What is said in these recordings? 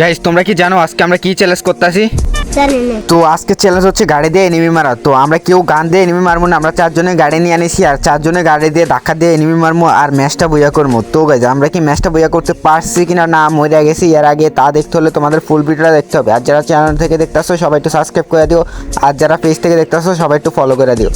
Guys তোমরা কি জানো আজকে আমরা কি চ্যালেঞ্জ না। তো আজকে চ্যালেঞ্জ হচ্ছে গাড়ি দিয়ে এনিমি মারা। তো আমরা কেউ গান দিয়ে এনিমি মারবো না আমরা চারজনে গাড়ি নিয়ে আনিছি আর চারজনে গাড়ি দিয়ে ধাক্কা দিয়ে এনিমি মারবো আর ম্যাচটা বইয়া করব। তো গাইজ আমরা কি ম্যাচটা বইয়া করতে পারছি কিনা না মরে গেছি এর আগে তা দেখতে হলে তোমাদের ফুল ভিডিওটা দেখতে হবে। আর যারা চ্যানেল থেকে দেখতে আসো সবাই একটু সাবস্ক্রাইব করে দিও। আর যারা পেজ থেকে দেখতে আসো সবাই একটু ফলো করে দিও।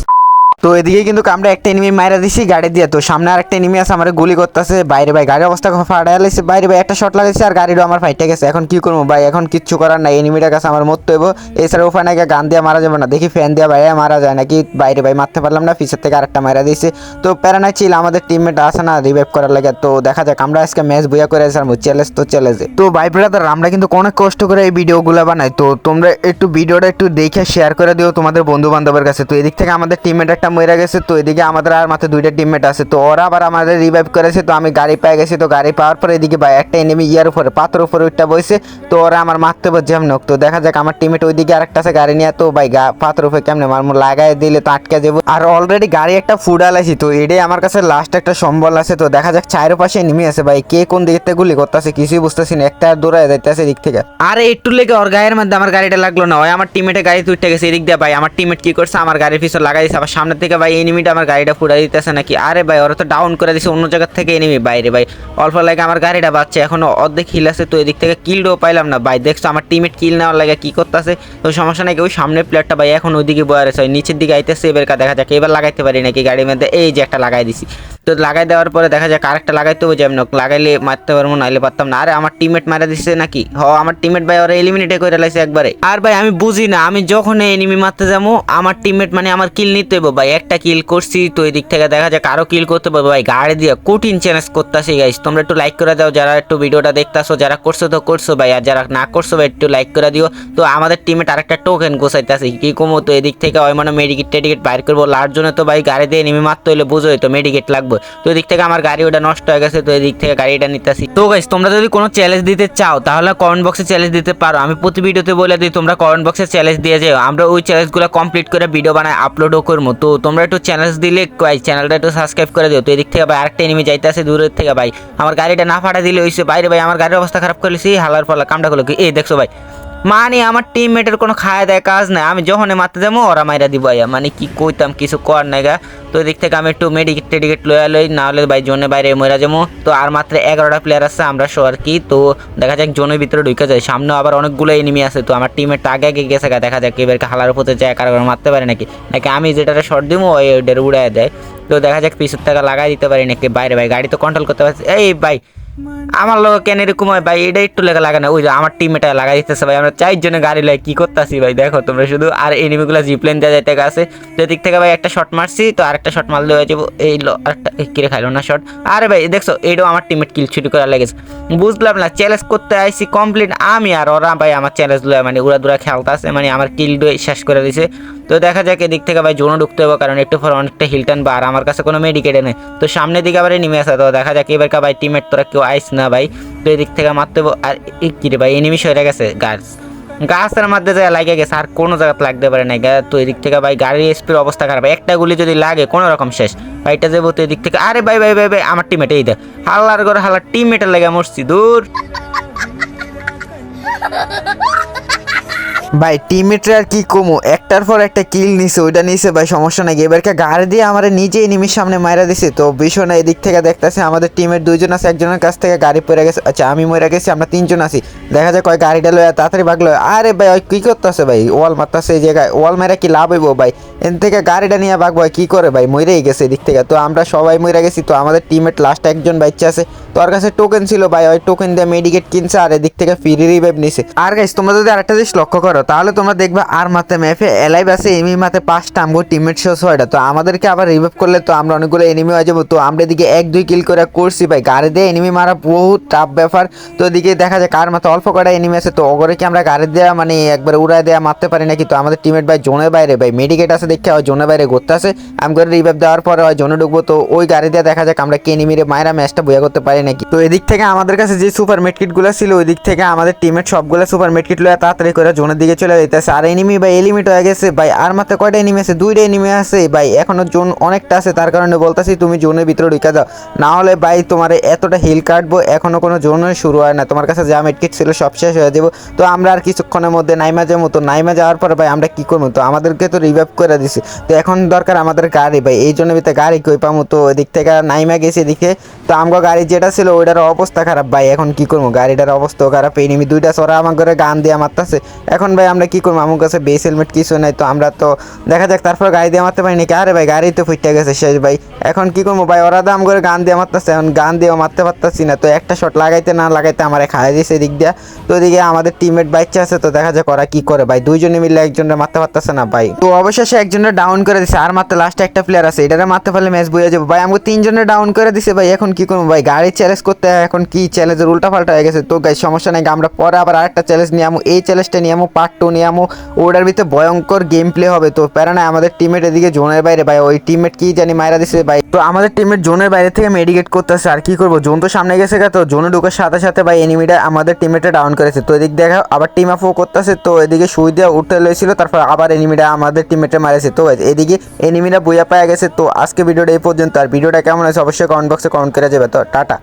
তো এদিকে কিন্তু আমরা একটা এনিমি মাইরা দিছি, গাড়ি দিয়ে। তো সামনে আর একটা এনিমি আছে, আমার গুলি করতেছে। বাইরে ভাই, গাড়ির অবস্থা ফাটা লাইছে বাইরে ভাই, একটা শট লাগাইছে আর গাড়িরও আমার ফাইটে গেছে। এখন কি করব ভাই? এখন কিচ্ছু করার নাই। এনিমিটার কাছে আমার মরতে হইব। এছাড়া ওখানে নাকি গান দিয়ে মারা যাবে না। দেখি ফ্যান দিয়ে বাইরে মারা যায় নাকি? বাইরে ভাই, মারতে পারলাম না। পিছের থেকে আরেকটা মারা দিয়েছে। তো প্যারানা ছিল আমাদের টিমমেট আছে না রিভাইভ করার লাগে। তো দেখা যাক, আমরা আজকে ম্যাচ বইয়া করে আসলাম চ্যালেঞ্জ তো চ্যালেঞ্জে তো ভাই ব্রাদার আমরা কিন্তু অনেক কষ্ট করে এই ভিডিওগুলো বানাই। তো তোমরা একটু ভিডিওটা একটু দেখে শেয়ার করে দিও তোমাদের বন্ধু বান্ধবের কাছে। তো এদিক থেকে আমাদের টিমমেট একটা মরে গেছে, তো এদিকে আমাদের আর মাত্র দুইটা টিমমেট আছে। তো ওরা আবার আমাদের রিভাইভ করেছে, তো আমি গাড়ি পেয়ে গেছি, তো গাড়ি পাওয়ার পরে এদিকে ভাই একটা এনিমি ইয়ার উপরে, পাথর উপরে ওইটা বসে তো ওরা আমার মারতে পারছে হোক তো দেখা যাক আমার টিমমেট ওইদিকে আরেকটা আছে গাড়ি নিয়ে, তো ভাই পাথর উপরে কেমনে মারমু লাগাই দিলে তো আটকে যাব। আর অলরেডি গাড়ি একটা ফুডাল আছে তো এটাই আমার কাছে লাস্ট একটা সম্বল আছে, তো দেখা যাক চায়ের পাশে নেমে আছে ভাই, কে কোন দিক থেকে গুলি করতেছে, কিছুই বুঝতেছি না, একটা দৌড়ায় যাইতেছে দিক থেকে। আরে, একটু লেগে ওর গায়ের মধ্যে আমার গাড়িটা লাগল না, ওই আমার টিমমেটের গাড়ি তুইটা গেছে, এদিক দিয়ে ভাই, আমার টিমমেট কি করছে, আমার গাড়ির পিছনে লাগাই দিছে, আবার সামনে থেকে ভাই এনিমিটা আমার গাড়িটা পুরা দিতেছে নাকি? আরে ভাই, ওরা তো ডাউন করে দিছে, অন্য জায়গার থেকে এনিমি বাইরে ভাই। অল্প লাগে আমার গাড়িটা বাচ্চা এখনও অর্ধেক হিল আছে, তো এদিক থেকে কিলও পাইলাম না ভাই। দেখছ, আমার টিমের কিল নেওয়ার লাগে কি করতেছে? তো সমস্যা নাকি ওই সামনের প্লেয়ারটা ভাই এখন ওইদিকে বয়ারেছে নিচের দিকে আইতেছে, এবার দেখা যাক, এবার লাগাইতে পারি নাকি গাড়ির মধ্যে? এই যে একটা লাগাই দিছি। তো লাগাই দেওয়ার পরে দেখা যাক আরেকটা লাগাইতে হবে, যেমন লাগাইলে মারতে পারব, নাইলে পারতাম না। আরে, আমার টিমমেট মারা দিচ্ছে নাকি? হ, আমার টিমমেট ভাই ওরা এলিমিনেটে করে লাইছে একবারে। আর ভাই, আমি বুঝি না, আমি যখন এনিমি মারতে যাব, আমার টিমমেট মানে আমার কিল নিতে হবে ভাই। একটা কিল করছি, তো এই দিক থেকে দেখা যায় কারও কিল করতে পারব। ভাই, গাড়ি দিয়ে কঠিন চ্যালেঞ্জ করতেছি গাইস তোমরা একটু লাইক করে দাও, যারা একটু ভিডিওটা দেখতাছো, যারা করছ তো করছ ভাই, আর যারা না করছ ভাই, একটু লাইক করে দিও। তো আমাদের টিমেট আরেকটা টোকেন গোছাইতেছে, কি কমো, তো এদিক থেকে ওই মানে মেডিকেট টেডিকেট বাইর করব। লার জন্য তো ভাই গাড়ি দিয়ে নেমে মারতে হইলে বুঝোই, তো মেডিকেট লাগবে। তো এদিক থেকে আমার গাড়ি ওটা নষ্ট হয়ে গেছে, তো এদিক থেকে গাড়িটা নিতেছি। তো গাইস তোমরা যদি কোনো চ্যালেঞ্জ দিতে চাও, তাহলে কমেন্ট বক্সে চ্যালেঞ্জ দিতে পারো। আমি প্রতি ভিডিওতে বলে দিই, তোমরা কমেন্ট বক্সে চ্যালেঞ্জ দিয়ে যাও। আমরা ওই চ্যালেঞ্জগুলো কমপ্লিট করে ভিডিও বানায় আপলোডও করব। তো তোমরা একটু চ্যালেঞ্জ দিলে চ্যানেলটা একটু সাবস্ক্রাইব করে দিও। তো এদিক থেকে ভাই, আরেকটা এনিমি যাইতে আছে দূরের থেকে ভাই। আমার গাড়িটা না ফাটা দিলে হইছে। বাইরে ভাই, আমার গাড়ির অবস্থা খারাপ করেছি হালার ফলা কামটা করল কি? এই দেখছ ভাই মানে আমার টিমমেটের কোনো খায় দেয় কাজ নাই। আমি যখন মারতে যাব, ওরা মাইরা দিব আইয়া মানে কি কইতাম, কিছু কর নাই গা। তো দিক থেকে আমি একটু মেডিকেট টেডিকেট লইয়া লই না হলে ভাই জোনে বাইরে মরা যাব। তো আর মাত্র এগারোটা প্লেয়ার আছে, আমরা সো আর কি। তো দেখা যাক জোনের ভিতরে ঢুকে যায়। সামনে আবার অনেকগুলো এনিমি আছে। তো আমার টিমের আগে আগে গেছে গা। দেখা যাক এবারকে হালার উপরে যায়, কারও মারতে পারে নাকি। নাকি আমি যেটাতে শর্ট দিব, ওই ওইটার উড়ায় দেয়। তো দেখা যাক পিছুর টাকা লাগাই দিতে পারি নাকি। বাইরে ভাই, গাড়ি তো কন্ট্রোল করতে পারছি। এই ভাই আমার লোক কেন এরকম হয় ভাই? এটা একটু লেগে লাগে না। ওই যে আমার টিম এটা লাগাই দিতেছে ভাই। আমরা চারজনে গাড়ি লাগে কি করতেছি ভাই? দেখো, তোমরা শুধু আর এনিমিগুলো জিপ্লেন দেওয়া যাইতে আছে। তো এদিক থেকে ভাই একটা শট মারছি, তো আরেকটা শট মারলে হয়ে যাব। এই লো, আরেকটা কিরে খাইলো না শট আরে ভাই, দেখছ, এইটাও আমার টিমেট কিল ছুটি করা লেগেছে। বুঝলাম না চ্যালেঞ্জ করতে আইসি কমপ্লিট আমি আর ওরা ভাই আমার চ্যালেঞ্জ লয় মানে উড়া দুরা খেলতে আছে মানে আমার কিল শেষ করে দিছে। তো দেখা যাক এদিক থেকে ভাই জোনও ঢুকতে হবে, কারণ একটু পর অনেকটা হিলটান বা আর আমার কাছে কোনো মেডিকেটে নেই। তো সামনের দিকে আবার নেমে আসা তো দেখা যাক এবার ভাই টিমের তোরা কেউ আইস না ভাই। তো এদিক থেকে মারতে আর এই কি রে ভাই এনিমি সরে গেছে গাছ গাছের মধ্যে যায় লাগে গেছে, আর কোনো জায়গাতে লাগতে পারে না তো এদিক থেকে ভাই গাড়ির স্পিড অবস্থা খারাপ। একটা গুলি যদি লাগে, কোনো রকম শেষ। ভাইটা যাব তো এদিক থেকে, আরে ভাই ভাই ভাই ভাই, আমার টিমেট এই দেখ হাল্লার করে হাল্লার টিমেটের লেগে মরছি, দূর। ভাই টিমমেটরা আর কি কমু? একটার পর একটা কিল নিছে, ওইটা নিছে ভাই, সমস্যা নাই। এবারকে গাড়ি দিয়ে আমার নিজে নিমির সামনে মারা দিছে। তো ভীষণ এদিক থেকে দেখতেছে আমাদের টিমের দুইজন আছে, একজনের কাছ থেকে গাড়ি পড়ে গেছে। আচ্ছা আমি মরে গেছি, আমরা তিনজন আছি। দেখা যায় কয় গাড়িটা লয়ে তাড়াতাড়ি ভাগলো আরে ভাই, ওই কি করতেছে ভাই? ওয়াল মারতেছে এই জায়গায়। ওয়াল মেরা কি লাভ হইব ভাই? এন থেকে গাড়িটা নিয়ে ভাগবো কি করে ভাই? মরেই গেছে এদিক থেকে। তো আমরা সবাই মরে গেছি, তো আমাদের টিমের লাস্ট একজন বাচ্চা আছে। তো ওর কাছে টোকেন ছিল ভাই, ওই টোকেন দিয়ে মেডিকেট কিনছে আর এদিক থেকে ফ্রি রিভাইভ নিছে। আর গাইস তোমরা যদি আরেকটা জিনিস লক্ষ্য করো তাহলে তোমরা দেখবে আর মাত্র ম্যাপে এলাইভ আছে এনিমি মাত্র পাঁচটা, আমগো টিমমেট শেষ ছয়টা। তো আমাদেরকে আবার রিভাইভ করলে তো আমরা অনেকগুলো এনিমি হয়ে যাব। তো আমরা এদিকে এক, দুই কিল করে করছি ভাই। গাড়ি দিয়ে এনিমি মারা বহুত টাফ ব্যাপার। তো এদিকে দেখা যায় কার মাত্র অল্প কটা এনিমি আছে। তো ওগরে কি আমরা গাড়ি দেওয়া মানে একবার উড়ায় দেওয়া মারতে পারি নাকি? তো আমাদের টিমেট ভাই জোনের বাইরে ভাই। মেডিকেট আছে দেখে ওই জোনের বাইরে ঘুরতে আসে আমি করে রিভাইভ দেওয়ার পরে ওই জোনে ঢুকবো। তো ওই গাড়ি দিয়ে দেখা যাক আমরা কে এনিমিরে মায়েরা ম্যাচটা বইয়া করতে পারি নাকি। তো এদিক থেকে আমাদের কাছে যে সুপার মেডকিটগুলো ছিল ওই দিক থেকে আমাদের টিমের সবগুলো সুপার মেডকিট লয়ে তাড়াতাড়ি করে জোনের দিকে দিকে চলে যেতেছে আর এনিমি ভাই এলিমিট হয়ে গেছে। ভাই, আর মাত্র কয়টা এনিমি আছে? দুইটা এনিমি আছে। ভাই, এখনও জোন অনেকটা আছে। তার কারণে বলতাছি, তুমি জোনের ভিতরে ঢুকে যাও। না হলে ভাই, তোমার এতটা হিল কাটবো, এখনও কোনো জোন শুরু হয় না। তোমার কাছে যা মেডকিট ছিল, সব শেষ হয়ে যাব তো আমরা আর কিছুক্ষণের মধ্যে নাইমা যাব। তো নাইমা যাওয়ার পরে ভাই, আমরা কী করব? তো আমাদেরকে তো রিভাইভ করে দিছি। তো এখন দরকার আমাদের গাড়ি, ভাই। এই জন্য ভিতরে গাড়ি কই পাবো তো এদিক থেকে নাইমা গেছি এদিকে। তো আমগো গাড়ি যেটা ছিল, ওইটার অবস্থা খারাপ। ভাই, এখন কি করব? গাড়িটার অবস্থাও খারাপ। এনিমি দুইটা সরা আমার ঘরে গান দিয়ে মারতেছে। এখন ভাই, আমরা কি করব? আমার কাছে বেস হেলমেট কিছু নাই, তো আমরা তো দেখা যাক, তারপর গাড়ি দিয়ে মারতে পারি নাকি আরে ভাই, গাড়ি তো ফুটে গেছে শেষ ভাই। এখন কি করব ভাই? ওরা দাম করে গান দিয়ে মারতেছে, এখন গান দিয়েও মারতে পারতেছি না। তো একটা শট লাগাইতে না লাগাইতে আমার খাই দিয়েছে এদিক দিয়ে। তো ওদিকে আমাদের টিমমেট বাইচ্ছে আছে, তো দেখা যাক ওরা কি করে ভাই। দুইজনে মিলে একজনের মারতে পারতেছে না ভাই। তো অবশেষে একজনের ডাউন করে দিছে, আর মাত্র লাস্টে একটা প্লেয়ার আছে। এটারে মারতে পারলে ম্যাচ বইয়ে যাব। ভাই, আমাকে তিনজনের ডাউন করে দিছে ভাই, এখন কি করব ভাই? গাড়ি চ্যালেঞ্জ করতে, এখন কি চ্যালেঞ্জের উল্টা পাল্টা হয়ে গেছে। তো গাই সমস্যা নাই, আমরা পরে আবার আরেকটা চ্যালেঞ্জ নিয়ে আমো। এই চ্যালেঞ্জটা নিয়ে আমো পার্ট টু নিয়ে আমো ওটার ভিতরে ভয়ঙ্কর গেম প্লে হবে। তো প্যারা নাই আমাদের টিমের এদিকে জোনের বাইরে, ভাই, ওই টিমমেট কি জানি মাইরা দিছে, ভাই। তো আমাদের টিমের জোনের বাইরে থেকে মেডিকেট করতেছে, আর কি করব? জোন তো সামনে গেছে তো জোনে ঢুকার সাথে সাথে, ভাই এনিমিটা আমাদের টিমমেটে ডাউন করেছে। তো এদিক দেখা, আবার টিম আফও করতেছে, তো এদিকে সুই দিয়ে উঠতে লইছিল, তারপর আবার এনিমিটা আমাদের টিমমেটে মারেছে। তো এদিকে এনিমিটা বইয়া পাওয়া গেছে, তো আজকে ভিডিওটা এই পর্যন্ত, আর ভিডিওটা কেমন আছে অবশ্যই কমেন্ট বক্সে কমেন্ট করে যাবে। তো টাটা।